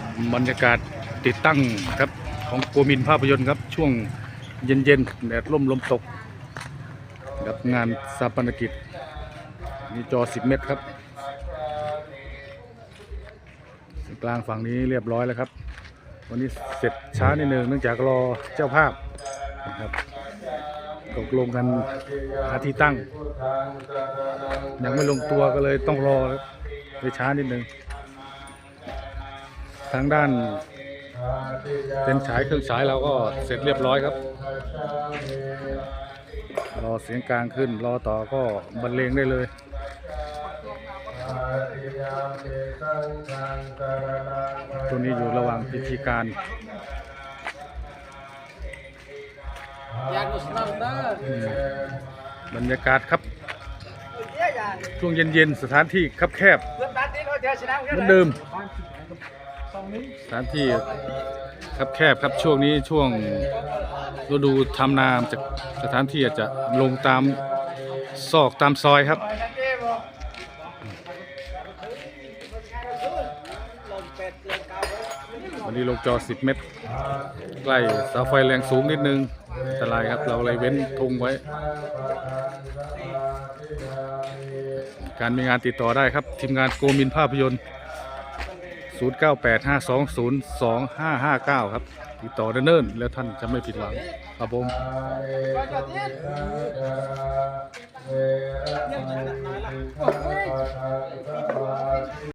มบรรยากาศติดตั้งครับของโกมินภาพยนตร์ครับช่วงเย็นๆแดดร่มลมตกกับงานสถาปนกิจมีจอ 10 เมตรครับกลางฝั่งนี้เรียบร้อยแล้วครับ วันนี้เสร็จช้านิดนึงเนื่องจากรอเจ้าภาพนะครับตกลงกันหาที่ตั้ง ยังไม่ลงตัวก็เลยต้องรอครับเลยช้านิดนึง ทางด้านเป็นฉายเครื่องฉายเราก็เสร็จเรียบร้อยครับ รอเสียงกลางขึ้น รอต่อก็บรรเลงได้เลยตัวนี้อยู่ระหว่างพิธีการบรรยากาศครับ ช่วงเย็นๆ สถานที่คับแคบเหมือนเดิม สถานที่ครับแคบครับช่วงนี้ช่วงฤดูทำนาจากสถานที่อาจจะลงตามซอกตามซอยครับ วันนี้ลงจอ 10 เมตร ใกล้เสาไฟแรงสูงนิดนึงอันตรายครับเราเลยเว้นธงไว้ การมีงานติดต่อได้ครับ ทีมงานโกมินภาพยนตร์ 0985202559 ครับติดต่อเนิ่นๆแล้วท่านจะไม่ผิดหวังครับผม